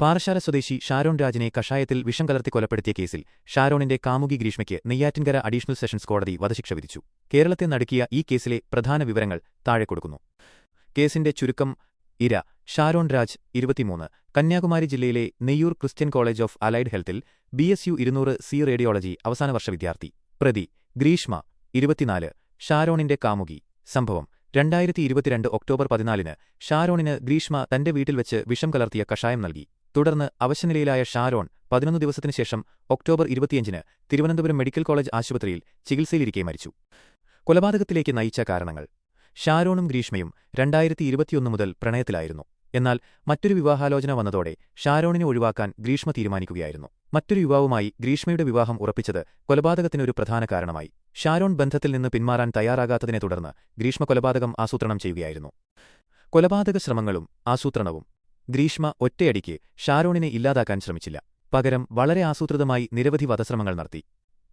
പാറശാല സ്വദേശി ഷാരോൺ രാജിനെ കഷായത്തിൽ വിഷം കലർത്തി കൊലപ്പെടുത്തിയ കേസിൽ ഷാരോണിന്റെ കാമുകി ഗ്രീഷ്മയ്ക്ക് നെയ്യാറ്റിൻകര അഡീഷണൽ സെഷൻസ് കോടതി വധശിക്ഷ വിധിച്ചു. കേരളത്തെ നടുക്കിയ ഈ കേസിലെ പ്രധാന വിവരങ്ങൾ താഴെ കൊടുക്കുന്നു. കേസിന്റെ ചുരുക്കം ഇര ഷാരോൺ രാജ് ഇരുപത്തിമൂന്ന് കന്യാകുമാരി ജില്ലയിലെ Neyyoor Christian college of allied ഹെൽത്തിൽ B S U ഇരുന്നൂറ് സി റേഡിയോളജി അവസാന വർഷ വിദ്യാർത്ഥി. പ്രതി ഗ്രീഷ്മ ഇരുപത്തിനാല് ഷാരോണിന്റെ കാമുകി. സംഭവം രണ്ടായിരത്തി ഇരുപത്തിരണ്ട് ഒക്ടോബർ പതിനാലിന് ഷാരോണിന് ഗ്രീഷ്മ തന്റെ വീട്ടിൽ വെച്ച് വിഷം കലർത്തിയ കഷായം നൽകി. തുടർന്ന് അവശനിലയിലായ ഷാരോൺ പതിനൊന്ന് ദിവസത്തിനു ശേഷം ഒക്ടോബർ ഇരുപത്തിയഞ്ചിന് തിരുവനന്തപുരം മെഡിക്കൽ കോളേജ് ആശുപത്രിയിൽ ചികിത്സയിലിരിക്കെ മരിച്ചു. കൊലപാതകത്തിലേക്ക് നയിച്ച കാരണങ്ങൾ. ഷാരോണും ഗ്രീഷ്മയും രണ്ടായിരത്തി ഇരുപത്തിയൊന്ന് മുതൽ പ്രണയത്തിലായിരുന്നു. എന്നാൽ മറ്റൊരു വിവാഹാലോചന വന്നതോടെ ഷാരോണിനെ ഒഴിവാക്കാൻ ഗ്രീഷ്മ തീരുമാനിക്കുകയായിരുന്നു. മറ്റൊരു യുവാവുമായി ഗ്രീഷ്മയുടെ വിവാഹം ഉറപ്പിച്ചത് കൊലപാതകത്തിനൊരു പ്രധാന കാരണമായി. ഷാരോൺ ബന്ധത്തിൽ നിന്ന് പിന്മാറാൻ തയ്യാറാകാത്തതിനെ തുടർന്ന് ഗ്രീഷ്മ കൊലപാതകം ആസൂത്രണം ചെയ്യുകയായിരുന്നു. കൊലപാതക ശ്രമങ്ങളും ആസൂത്രണവും ഗ്രീഷ്മ ഒറ്റയടിക്ക് ഷാരോണിനെ ഇല്ലാതാക്കാൻ ശ്രമിച്ചില്ല. പകരം വളരെ ആസൂത്രിതമായി നിരവധി വധശ്രമങ്ങൾ നടത്തി.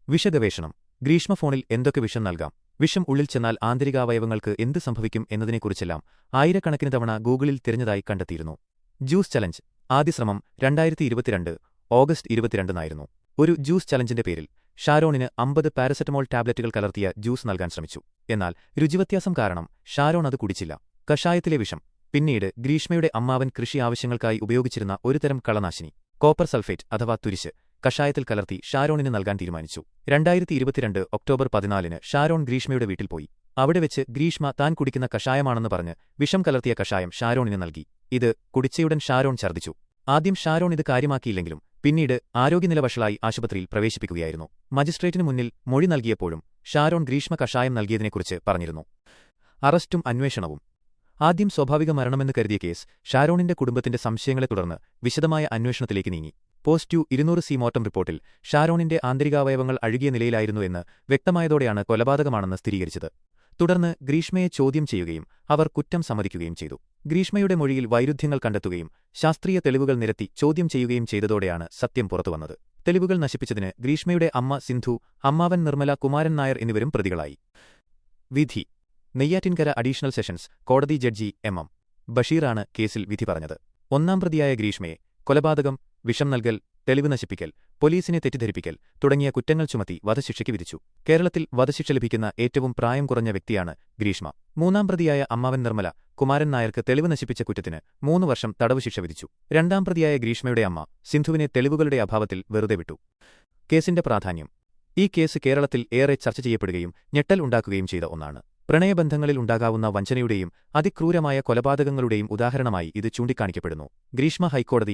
വിഷഗവേഷണം. ഗ്രീഷ്മ ഫോണിൽ എന്തൊക്കെ വിഷം നൽകാം? വിഷം ഉള്ളിൽ ചെന്നാൽ ആന്തരികാവയവങ്ങൾക്ക് എന്ത് സംഭവിക്കും എന്നതിനെക്കുറിച്ചെല്ലാം ആയിരക്കണക്കിന് തവണ ഗൂഗിളിൽ തിരഞ്ഞതായി കണ്ടെത്തിയിരുന്നു. Juice challenge. ആദ്യ ശ്രമം രണ്ടായിരത്തി ഇരുപത്തിരണ്ട് ഓഗസ്റ്റ് ഇരുപത്തിരണ്ടിനായിരുന്നു. ഒരു ജ്യൂസ് ചലഞ്ചിന്റെ പേരിൽ ഷാരോണിന് അമ്പത് പാരസെറ്റമോൾ ടാബ്ലറ്റുകൾ കലർത്തിയ ജ്യൂസ് നൽകാൻ ശ്രമിച്ചു. എന്നാൽ രുചിവ്യത്യാസം കാരണം ഷാരോൺ അത് കുടിച്ചില്ല. കഷായത്തിലെ വിഷം. പിന്നീട് ഗ്രീഷ്മയുടെ അമ്മാവൻ കൃഷി ആവശ്യങ്ങൾക്കായി ഉപയോഗിച്ചിരുന്ന ഒരുതരം കളനാശിനി കോപ്പർ സൾഫേറ്റ് അഥവാ തുരിശ് കഷായത്തിൽ കലർത്തി ഷാരോണിന് നൽകാൻ തീരുമാനിച്ചു. രണ്ടായിരത്തി ഇരുപത്തിരണ്ട് ഒക്ടോബർ പതിനാലിന് ഷാരോൺ ഗ്രീഷ്മയുടെ വീട്ടിൽ പോയി. അവിടെ വെച്ച് ഗ്രീഷ്മ താൻ കുടിക്കുന്ന കഷായമാണെന്ന് പറഞ്ഞ് വിഷം കലർത്തിയ കഷായം ഷാരോണിന് നൽകി. ഇത് കുടിച്ചയുടൻ ഷാരോൺ ഛർദ്ദിച്ചു. ആദ്യം ഷാരോൺ ഇത് കാര്യമാക്കിയില്ലെങ്കിലും പിന്നീട് ആരോഗ്യനില വഷളായി ആശുപത്രിയിൽ പ്രവേശിപ്പിക്കുകയായിരുന്നു. മജിസ്ട്രേറ്റിനു മുന്നിൽ മൊഴി നൽകിയപ്പോഴും ഷാരോൺ ഗ്രീഷ്മ കഷായം നൽകിയതിനെക്കുറിച്ച് പറഞ്ഞിരുന്നു. അറസ്റ്റും അന്വേഷണവും ആദ്യം സ്വാഭാവിക മരണമെന്ന് കരുതിയ കേസ് ഷാരോണിന്റെ കുടുംബത്തിന്റെ സംശയങ്ങളെ തുടർന്ന് വിശദമായ അന്വേഷണത്തിലേക്ക് നീങ്ങി. പോസ്റ്റ് ടു ഇരുന്നൂറ് സി മോർട്ടം റിപ്പോർട്ടിൽ ഷാരോണിന്റെ ആന്തരികാവയവങ്ങൾ അഴുകിയ നിലയിലായിരുന്നു എന്ന് വ്യക്തമായതോടെയാണ് കൊലപാതകമാണെന്ന് സ്ഥിരീകരിച്ചത്. തുടർന്ന് ഗ്രീഷ്മയെ ചോദ്യം ചെയ്യുകയും അവർ കുറ്റം സമ്മതിക്കുകയും ചെയ്തു. ഗ്രീഷ്മയുടെ മൊഴിയിൽ വൈരുദ്ധ്യങ്ങൾ കണ്ടെത്തുകയും ശാസ്ത്രീയ തെളിവുകൾ നിരത്തി ചോദ്യം ചെയ്യുകയും ചെയ്തതോടെയാണ് സത്യം പുറത്തുവന്നത്. തെളിവുകൾ നശിപ്പിച്ചതിന് ഗ്രീഷ്മയുടെ അമ്മ സിന്ധു അമ്മാവൻ നിർമ്മല കുമാരൻ നായർ എന്നിവരും പ്രതികളായി. വിധി നെയ്യാറ്റിൻകര അഡീഷണൽ സെഷൻസ് കോടതി ജഡ്ജി എം എം ബഷീറാണ് കേസിൽ വിധി പറഞ്ഞത്. ഒന്നാം പ്രതിയായ ഗ്രീഷ്മയെ കൊലപാതകം വിഷം നൽകൽ തെളിവ് നശിപ്പിക്കൽ പോലീസിനെ തെറ്റിദ്ധരിപ്പിക്കൽ തുടങ്ങിയ കുറ്റങ്ങൾ ചുമത്തി വധശിക്ഷയ്ക്ക് വിധിച്ചു. കേരളത്തിൽ വധശിക്ഷ ലഭിക്കുന്ന ഏറ്റവും പ്രായം കുറഞ്ഞ വ്യക്തിയാണ് ഗ്രീഷ്മ. മൂന്നാം പ്രതിയായ അമ്മാവൻ നിർമ്മല കുമാരൻ നായർക്ക് തെളിവ് നശിപ്പിച്ച കുറ്റത്തിന് മൂന്ന് വർഷം തടവ് ശിക്ഷ വിധിച്ചു. രണ്ടാം പ്രതിയായ ഗ്രീഷ്മയുടെ അമ്മ സിന്ധുവിനെ തെളിവുകളുടെ അഭാവത്തിൽ വെറുതെ വിട്ടു. കേസിന്റെ പ്രാധാന്യം. ഈ കേസ് കേരളത്തിൽ ഏറെ ചർച്ച ചെയ്യപ്പെടുകയും ഞെട്ടൽ ഉണ്ടാക്കുകയും ചെയ്ത ഒന്നാണ്. പ്രണയബന്ധങ്ങളിൽ ഉണ്ടാകാവുന്ന വഞ്ചനയുടെയും അതിക്രൂരമായ കൊലപാതകങ്ങളുടെയും ഉദാഹരണമായി ഇത് ചൂണ്ടിക്കാണിക്കപ്പെടുന്നു. ഗ്രീഷ്മ ഹൈക്കോടതിയിൽ